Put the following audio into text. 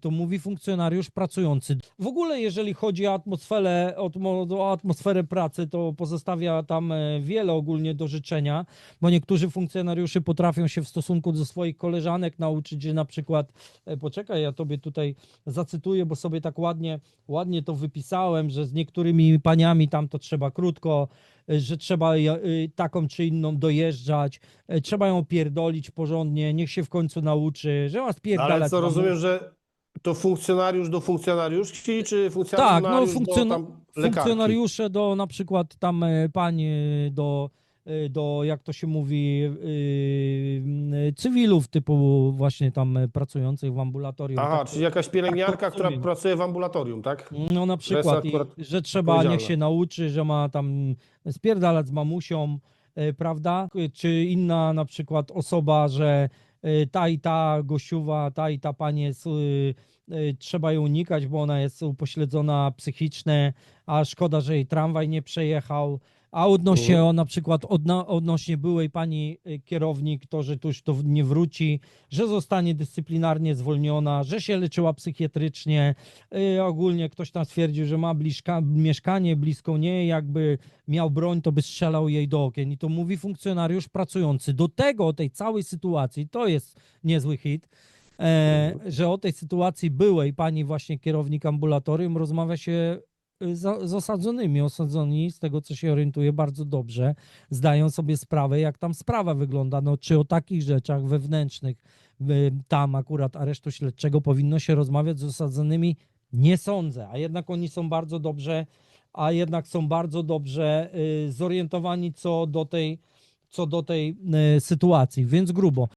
To mówi funkcjonariusz pracujący. W ogóle, jeżeli chodzi o atmosferę, atmo- o atmosferę pracy, to pozostawia tam e, wiele ogólnie do życzenia, bo niektórzy funkcjonariusze potrafią się w stosunku do swoich koleżanek nauczyć, że na przykład, e, poczekaj, ja tobie tutaj zacytuję, bo sobie tak ładnie, ładnie to wypisałem, że z niektórymi paniami tam to trzeba krótko, e, że trzeba taką czy inną dojeżdżać, trzeba ją pierdolić porządnie, niech się w końcu nauczy, że ma spierdalać. Ale co mamu- rozumiem, że to funkcjonariusz do funkcjonariuszki, czy funkcjonariusz Tak, no do funkcjona- tam lekarki? funkcjonariusze do na przykład tam e, pań e, do, e, do jak to się mówi, e, cywilów typu właśnie tam pracujących w ambulatorium. Aha, tak, czyli jakaś pielęgniarka, tak która pracuje w ambulatorium, tak? No na przykład, i, że trzeba, niech się nauczy, że ma tam spierdalać z mamusią, prawda? Czy inna na przykład osoba, że ta i ta gościuwa, ta i ta pani jest, e, trzeba jej unikać, bo ona jest upośledzona psychicznie, a szkoda, że jej tramwaj nie przejechał. A odnośnie Mhm. o na przykład odno, odnośnie byłej pani e, kierownik, to, że tu już to nie wróci, że zostanie dyscyplinarnie zwolniona, że się leczyła psychiatrycznie, Y, ogólnie ktoś tam stwierdził, że ma bliżka, mieszkanie blisko niej, jakby miał broń, to by strzelał jej do okien. I to mówi funkcjonariusz pracujący. Do tego, tej całej sytuacji, to jest niezły hit, że o tej sytuacji byłej pani właśnie kierownik ambulatorium rozmawia się za, z osadzonymi. Osadzoni, z tego co się orientuje, bardzo dobrze zdają sobie sprawę, jak tam sprawa wygląda. No, czy o takich rzeczach wewnętrznych y, tam akurat aresztu śledczego powinno się rozmawiać z osadzonymi nie sądzę, a jednak oni są bardzo dobrze, a jednak są bardzo dobrze zorientowani co do tej, co do tej sytuacji, więc grubo.